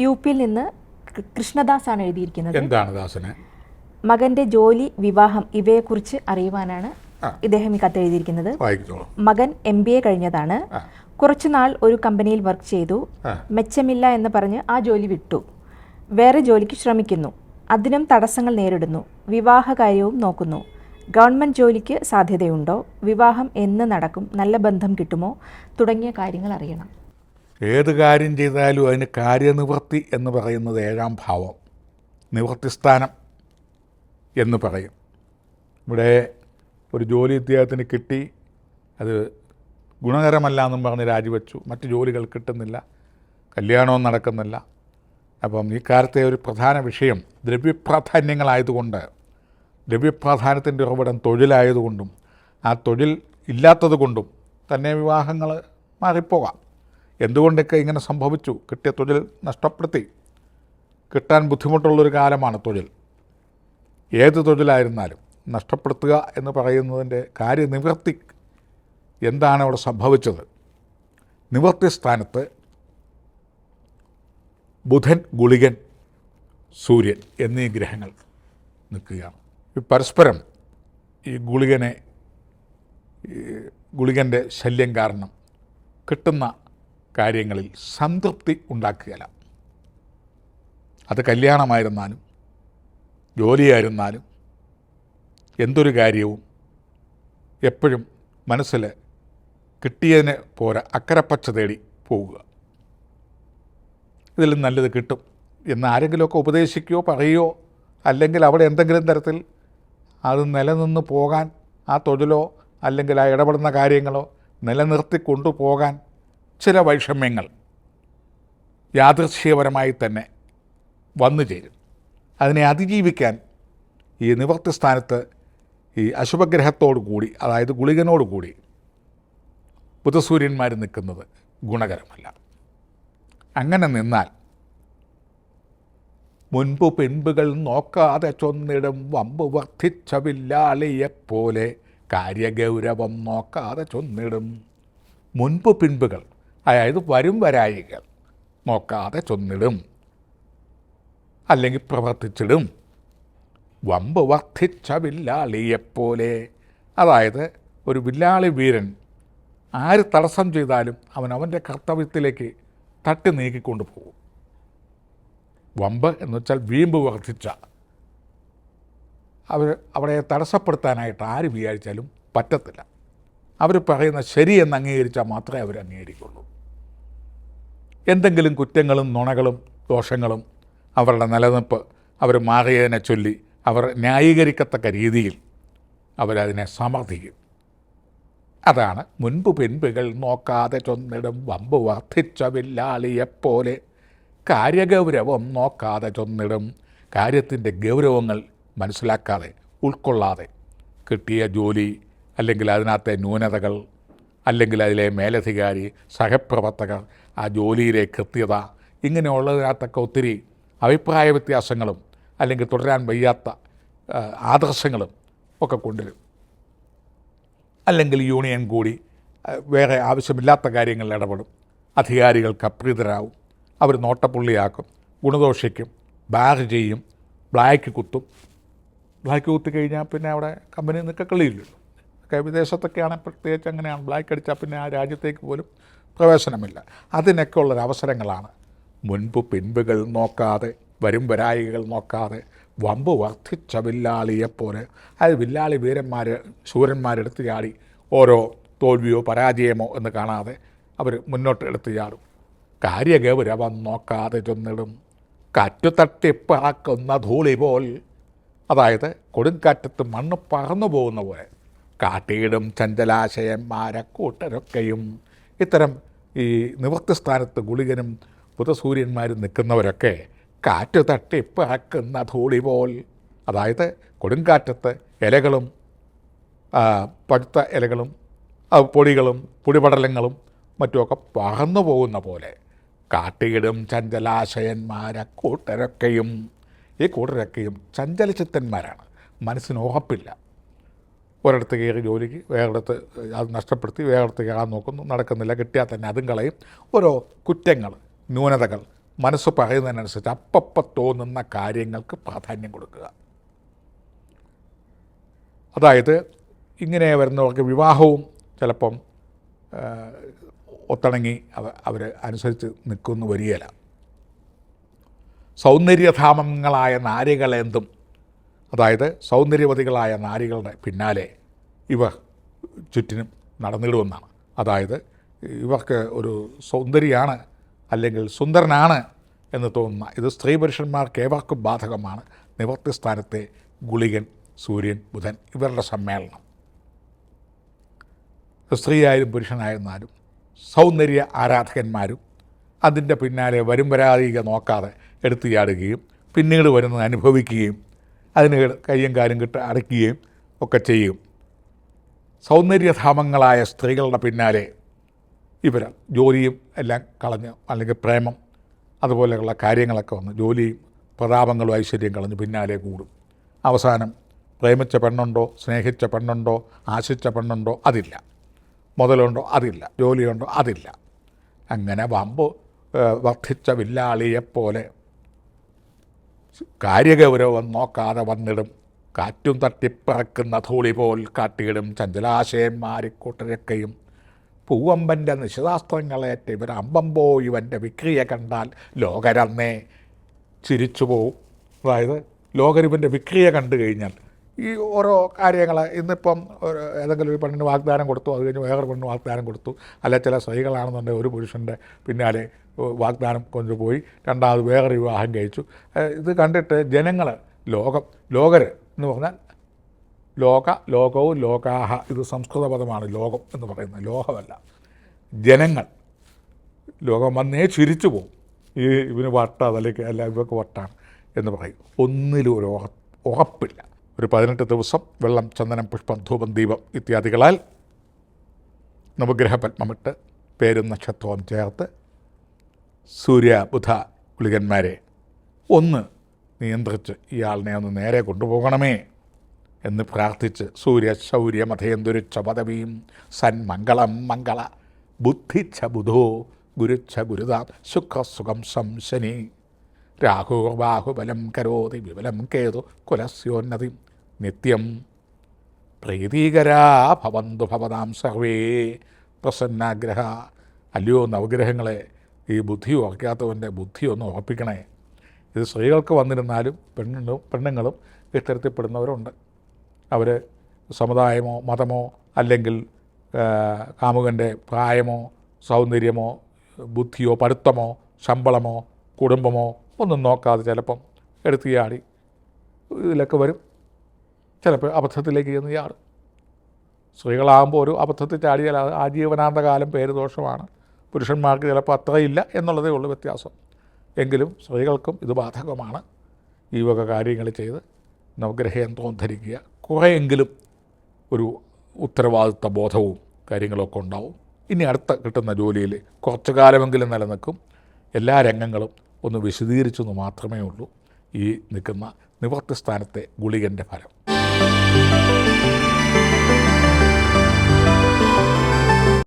U പിയിൽ നിന്ന് കൃഷ്ണദാസാണ് കൃഷ്ണദാസ് ആണ് എഴുതിയിരിക്കുന്നത്. എന്താണ് ദാസന്? മകന്റെ ജോലി വിവാഹം ഇവയെക്കുറിച്ച് അറിയുവാനാണ്. ഇദ്ദേഹം ഈ കത്ത് എഴുതിയിരിക്കുന്നത്. മകൻ എം ബി എ കഴിഞ്ഞതാണ്. കുറച്ചുനാൾ ഒരു കമ്പനിയിൽ വർക്ക് ചെയ്തു. മെച്ചമില്ല എന്ന് പറഞ്ഞ് ആ ജോലി വിട്ടു. വേറെ ജോലിക്ക് ശ്രമിക്കുന്നു. അതിനും തടസ്സങ്ങൾ നേരിടുന്നു. വിവാഹകാര്യവും നോക്കുന്നു. ഗവൺമെന്റ് ജോലിക്ക് സാധ്യതയുണ്ടോ? വിവാഹം എന്ന് നടക്കും. നല്ല ബന്ധം കിട്ടുമോ? തുടങ്ങിയ കാര്യങ്ങൾ അറിയണം. ഏത് കാര്യം ചെയ്താലും അതിന് കാര്യനിവൃത്തി എന്ന് പറയുന്നത് ഏഴാം ഭാവം. നിവൃത്തിസ്ഥാനം എന്ന് പറയും. ഇവിടെ ഒരു ജോലി ഇദ്ദേഹത്തിന് കിട്ടി. അത് ഗുണകരമല്ല എന്നും പറഞ്ഞ് രാജിവെച്ചു. മറ്റ് ജോലികൾ കിട്ടുന്നില്ല. കല്യാണവും നടക്കുന്നില്ല. അപ്പം ഈ കാലത്തെ ഒരു പ്രധാന വിഷയം. ദ്രവ്യപ്രാധാന്യങ്ങളായതുകൊണ്ട് ദ്രവ്യപ്രാധാന്യത്തിന്റെ ഉറവിടം തൊഴിലായതുകൊണ്ടും ആ തൊഴിൽ ഇല്ലാത്തത് കൊണ്ടും തന്നെ വിവാഹങ്ങൾ മാറിപ്പോകാം. എന്തുകൊണ്ടൊക്കെ ഇങ്ങനെ സംഭവിച്ചു? കിട്ടിയ തൊഴിൽ നഷ്ടപ്പെടുത്തി. കിട്ടാൻ ബുദ്ധിമുട്ടുള്ളൊരു കാലമാണ് തൊഴിൽ. ഏത് തൊഴിലായിരുന്നാലും നഷ്ടപ്പെടുത്തുക എന്ന് പറയുന്നതിന്റെ കാര്യനിവൃത്തി എന്താണ് അവിടെ സംഭവിച്ചത്? നിവർത്തി സ്ഥാനത്ത് ബുധൻ ഗുളികൻ സൂര്യൻ എന്നീ ഗ്രഹങ്ങൾ നിൽക്കുകയാണ്. പരസ്പരം ഈ ഗുളികനെ ഗുളികന്റെ ശല്യം കാരണം കിട്ടുന്ന കാര്യങ്ങളിൽ സംതൃപ്തി ഉണ്ടാക്കുകയല്ല. അത് കല്യാണമായിരുന്നാലും ജോലിയായിരുന്നാലും എന്തൊരു കാര്യവും എപ്പോഴും മനസ്സിൽ കിട്ടിയതിന് പോരാ അക്കരപ്പച്ച തേടി പോവുക. ഇതിൽ നല്ലത് കിട്ടും എന്ന് ആരെങ്കിലുമൊക്കെ ഉപദേശിക്കുകയോ പറയുകയോ അല്ലെങ്കിൽ അവിടെ എന്തെങ്കിലും തരത്തിൽ അത് നിലനിന്ന് പോകാൻ ആ തൊഴിലോ അല്ലെങ്കിൽ ആ ഇടപെടുന്ന കാര്യങ്ങളോ നിലനിർത്തി കൊണ്ടുപോകാൻ ചില വൈഷമ്യങ്ങൾ യാദൃശ്യപരമായി തന്നെ വന്നു ചേരും. അതിനെ അതിജീവിക്കാൻ ഈ നിവർത്തി സ്ഥാനത്ത് ഈ അശുഭഗ്രഹത്തോടു കൂടി അതായത് ഗുളികനോട് കൂടി ബുധസൂര്യന്മാർ നിൽക്കുന്നത് ഗുണകരമല്ല. അങ്ങനെ നിന്നാൽ മുൻപ് പിൻപുകൾ നോക്കാതെ ചൊന്നിടും വമ്പ് വർദ്ധിച്ച വില്ലാളിയെപ്പോലെ കാര്യഗൗരവം നോക്കാതെ ചൊന്നിടും. മുൻപ് പിൻപുകൾ അതായത് വരും വരായികൾ. നോക്കാതെ ചൊന്നിടും. അല്ലെങ്കിൽ പ്രവർത്തിച്ചിടും. വമ്പ് വർദ്ധിച്ച വില്ലാളിയെപ്പോലെ അതായത് ഒരു വില്ലാളി വീരൻ ആര് തടസ്സം ചെയ്താലും അവൻ അവന്റെ കർത്തവ്യത്തിലേക്ക് തട്ടി നീക്കിക്കൊണ്ട് പോകും. വമ്പ് എന്ന് വെച്ചാൽ വീമ്പ് വർദ്ധിച്ച. അവർ അവിടെ തടസ്സപ്പെടുത്താനായിട്ട് ആര് വിചാരിച്ചാലും പറ്റത്തില്ല. അവർ പറയുന്ന ശരിയെന്ന് അംഗീകരിച്ചാൽ മാത്രമേ അവർ അംഗീകരിക്കുള്ളൂ. എന്തെങ്കിലും കുറ്റങ്ങളും നുണകളും ദോഷങ്ങളും അവരുടെ നിലനിൽപ്പ് അവർ മാറിയതിനെ ചൊല്ലി അവർ ന്യായീകരിക്കത്തക്ക രീതിയിൽ അവരതിനെ സമർത്ഥിക്കും. അതാണ് മുൻപ് പിൻപുകൾ നോക്കാതെ ചൊന്നിടും വമ്പ് വർദ്ധിച്ച വില്ലാളിയെപ്പോലെ കാര്യഗൗരവം നോക്കാതെ ചൊന്നിടും കാര്യത്തിന്റെ ഗൗരവങ്ങൾ മനസ്സിലാക്കാതെ ഉൾക്കൊള്ളാതെ കിട്ടിയ ജോലി അല്ലെങ്കിൽ അതിനകത്തെ ന്യൂനതകൾ അല്ലെങ്കിൽ അതിലെ മേലധികാരി സഹപ്രവർത്തകർ ആ ജോലിയിലെ കൃത്യത ഇങ്ങനെയുള്ളതിനകത്തൊക്കെ ഒത്തിരി അഭിപ്രായ വ്യത്യാസങ്ങളും അല്ലെങ്കിൽ തുടരാൻ വയ്യാത്ത ആദർശങ്ങളും ഒക്കെ കൊണ്ടുവരും. അല്ലെങ്കിൽ യൂണിയൻ കൂടി വേറെ ആവശ്യമില്ലാത്ത കാര്യങ്ങളിൽ ഇടപെടും. അധികാരികൾക്ക് അപ്രീതരാകും അവർ നോട്ടപ്പുള്ളിയാക്കും ഗുണദോഷിക്കും ബാഗ് ചെയ്യും ബ്ലാക്ക് കുത്തും. ബ്ലാക്ക് കുത്തി കഴിഞ്ഞാൽ പിന്നെ അവിടെ കമ്പനി ഒക്കെ വിദേശത്തൊക്കെയാണ് പ്രത്യേകിച്ച് അങ്ങനെയാണ്. ബ്ലാക്ക് അടിച്ചാൽ പിന്നെ ആ രാജ്യത്തേക്ക് പോലും പ്രവേശനമില്ല. അതിനൊക്കെ ഉള്ളൊരു അവസരങ്ങളാണ്. മുൻപ് പിൻപുകൾ നോക്കാതെ വരും വരായികൾ നോക്കാതെ വമ്പ് വർദ്ധിച്ച വില്ലാളിയെപ്പോലെ അത് വില്ലാളി വീരന്മാർ ശൂരന്മാരെടുത്ത് ചാടി ഓരോ തോൽവിയോ പരാജയമോ എന്ന് കാണാതെ അവർ മുന്നോട്ട് എടുത്ത് ചാടും. കാര്യഗൗരവം നോക്കാതെ ചെന്നിടും. കാറ്റു തട്ടിപ്പറക്കുന്ന ധൂളി പോൽ. അതായത് കൊടുങ്കാറ്റത്ത് മണ്ണ് പറന്നു പോകുന്ന പോലെ. കാട്ടിയിടും ചഞ്ചലാശയന്മാരെ കൂട്ടരൊക്കെയും ഇത്തരം ഈ നിവൃത്തി സ്ഥാനത്ത് ഗുളികനും ബുധസൂര്യന്മാരും നിൽക്കുന്നവരൊക്കെ കാറ്റ് തട്ടിപ്പാക്കുന്ന ധൂളി പോൽ. അതായത് കൊടുങ്കാറ്റത്ത് ഇലകളും പഴുത്ത ഇലകളും പൊടികളും പൊടിപടലങ്ങളും മറ്റുമൊക്കെ പറന്നു പോകുന്ന പോലെ കാട്ടിയിടും ചഞ്ചലാശയന്മാരെ കൂട്ടരൊക്കെയും ഈ കൂട്ടരൊക്കെയും ചഞ്ചലചിത്തന്മാരാണ്. മനസ്സിന് ഉറപ്പില്ല. ഒരിടത്ത് കയറി ജോലിക്ക് വേറെടുത്ത് അത് നഷ്ടപ്പെടുത്തി വേറെടുത്ത് കയറാൻ നോക്കുന്നു. നടക്കുന്നില്ല കിട്ടിയാൽ തന്നെ അതും കളയും. ഓരോ കുറ്റങ്ങൾ ന്യൂനതകൾ മനസ്സ് പറയുന്നതിനനുസരിച്ച് അപ്പപ്പം തോന്നുന്ന കാര്യങ്ങൾക്ക് പ്രാധാന്യം കൊടുക്കുക. അതായത് ഇങ്ങനെ വരുന്നവർക്ക് വിവാഹവും ചിലപ്പം ഒത്തിണങ്ങി അവ അവർ അനുസരിച്ച് നിൽക്കുന്നു വരികയില്ല. സൗന്ദര്യധാമങ്ങളായ നാരികളെന്തും അതായത് സൗന്ദര്യവതികളായ നാരികളുടെ പിന്നാലെ ഇവർ ചുറ്റിനും നടന്നിടുമെന്നാണ്. അതായത് ഇവർക്ക് ഒരു സൗന്ദര്യമാണ് അല്ലെങ്കിൽ സുന്ദരനാണ് എന്ന് തോന്നുന്ന ഇത് സ്ത്രീ പുരുഷന്മാർക്ക് ഏവർക്കും ബാധകമാണ്. നിവർത്തി സ്ഥാനത്തെ ഗുളികൻ സൂര്യൻ ബുധൻ ഇവരുടെ സമ്മേളനം. സ്ത്രീയായാലും പുരുഷനായിരുന്നാലും സൗന്ദര്യ ആരാധകന്മാരും അതിന്റെ പിന്നാലെ വരും വരാതിക നോക്കാതെ എടുത്തു ചാടുകയും പിന്നീട് വരുന്നത് അനുഭവിക്കുകയും അതിന് കയ്യും കാലും കിട്ട് അടയ്ക്കുകയും ഒക്കെ ചെയ്യും. സൗന്ദര്യധാമങ്ങളായ സ്ത്രീകളുടെ പിന്നാലെ ഇവർ ജോലിയും എല്ലാം കളഞ്ഞ് അല്ലെങ്കിൽ പ്രേമം അതുപോലെയുള്ള കാര്യങ്ങളൊക്കെ വന്ന് ജോലിയും പ്രതാപങ്ങളും ഐശ്വര്യം കളഞ്ഞ് പിന്നാലെ കൂടും. അവസാനം പ്രേമിച്ച പെണ്ണുണ്ടോ സ്നേഹിച്ച പെണ്ണുണ്ടോ ആശിച്ച പെണ്ണുണ്ടോ? അതില്ല. മുതലുണ്ടോ? അതില്ല. ജോലിയുണ്ടോ? അതില്ല. അങ്ങനെ വമ്പ് വർദ്ധിച്ച വില്ലാളിയെപ്പോലെ കാര്യഗൗരവം നോക്കാതെ വന്നിടും. കാറ്റും തട്ടിപ്പറക്കുന്ന ധൂളി പോൽ കാട്ടിയിടും. ചഞ്ചലാശയം മാറിക്കൂട്ടരക്കയും. പൂവമ്പന്റെ നിശദാസ്ത്രങ്ങളേറ്റ് ഇവർ അമ്പമ്പോ ഇവന്റെ വിക്രിയ കണ്ടാൽ ലോകരന്നേ ചിരിച്ചു പോവും അതായത് ലോകരിവന്റെ വിക്രിയ കണ്ടു കഴിഞ്ഞാൽ ഈ ഓരോ കാര്യങ്ങൾ ഇന്നിപ്പം ഏതെങ്കിലും ഒരു പെണ്ണിന് വാഗ്ദാനം കൊടുത്തു അത് കഴിഞ്ഞ് വേറെ പെണ്ണിന് വാഗ്ദാനം കൊടുത്തു അല്ല ചില സ്ത്രീകളാണെന്നുണ്ടെങ്കിൽ ഒരു പുരുഷന്റെ പിന്നാലെ വാഗ്ദാനം കൊണ്ടുപോയി രണ്ടാമത് വേറെ വിവാഹം കഴിച്ചു. ഇത് കണ്ടിട്ട് ജനങ്ങൾ ലോകം ലോകർ എന്ന് പറഞ്ഞാൽ ലോക ലോകവും ലോകാഹ ഇത് സംസ്കൃത പദമാണ് ലോകം എന്ന് പറയുന്നത് ലോകമല്ല. ജനങ്ങൾ ലോകം വന്നേ ചിരിച്ചു പോകും ഈ ഇവന് അല്ലെങ്കിൽ അല്ല ഇവർക്ക് വട്ടാണ് എന്ന് പറയും. ഒന്നിലും ഒരു ഉറപ്പില്ല. ഒരു പതിനെട്ട് ദിവസം വെള്ളം ചന്ദനം പുഷ്പം ധൂപം ദീപം ഇത്യാദികളാൽ നവഗ്രഹ പത്മമിട്ട് പേരും നക്ഷത്രവും ചേർത്ത് സൂര്യ ബുധ കുളികന്മാരെ ഒന്ന് നിയന്ത്രിച്ച് ഇയാളിനെ ഒന്ന് നേരെ കൊണ്ടുപോകണമേ എന്ന് പ്രാർത്ഥിച്ച് സൂര്യ ശൗര്യ മധേന്ദുരിച്ച പദവിയും സന്മംഗളം മംഗള ബുദ്ധിച്ച ബുധോ ഗുരുച്ച ഗുരുതാം സുഖസുഖം സംശനി രാഹു ബാഹുബലം കരോതി വിബലം കേതു കുലസ്യോന്നതി നിത്യം പ്രീതീകരാ ഭവന്തു ഭവതാം സർവേ. പ്രസന്നാഗ്രഹ. അല്ലയോ നവഗ്രഹങ്ങളെ ഈ ബുദ്ധി ഉറക്കാത്തവന്റെ ബുദ്ധി ഒന്ന് ഉറപ്പിക്കണേ. ഇത് സ്ത്രീകൾക്ക് വന്നിരുന്നാലും പെണ്ണുങ്ങളും പെണ്ണുങ്ങളും ഇത്തരത്തിൽപ്പെടുന്നവരുണ്ട്. അവർ സമുദായമോ മതമോ അല്ലെങ്കിൽ കാമുകന്റെ പ്രായമോ സൗന്ദര്യമോ ബുദ്ധിയോ പഠിത്തമോ ശമ്പളമോ കുടുംബമോ ഒന്നും നോക്കാതെ ചിലപ്പം എടുത്തിയാടി ഇതിലൊക്കെ വരും. ചിലപ്പോൾ അബദ്ധത്തിലേക്ക് ചെന്ന് ചാടും. സ്ത്രീകളാകുമ്പോൾ ഒരു അബദ്ധത്തിൽ ചാടിയാൽ അത് ആജീവനാന്തകാലം പേര് ദോഷമാണ് പുരുഷന്മാർക്ക് ചിലപ്പോൾ അത്രയില്ല എന്നുള്ളതേ ഉള്ളൂ വ്യത്യാസം. എങ്കിലും സ്ത്രീകൾക്കും ഇത് ബാധകമാണ്. ഈ വക കാര്യങ്ങൾ ചെയ്ത് നവഗ്രഹയന്ത്രവും ധരിക്കുക കുറേയെങ്കിലും ഒരു ഉത്തരവാദിത്വ ബോധവും കാര്യങ്ങളൊക്കെ ഉണ്ടാവും. ഇനി അടുത്ത കിട്ടുന്ന ജോലിയിൽ കുറച്ചു കാലമെങ്കിലും നിലനിൽക്കും. എല്ലാ രംഗങ്ങളും ഒന്ന് വിശദീകരിച്ചെന്ന് മാത്രമേ ഉള്ളൂ. ഈ നിൽക്കുന്ന നിവർത്തി സ്ഥാനത്തെ ഗുളികന്റെ ഫലം. you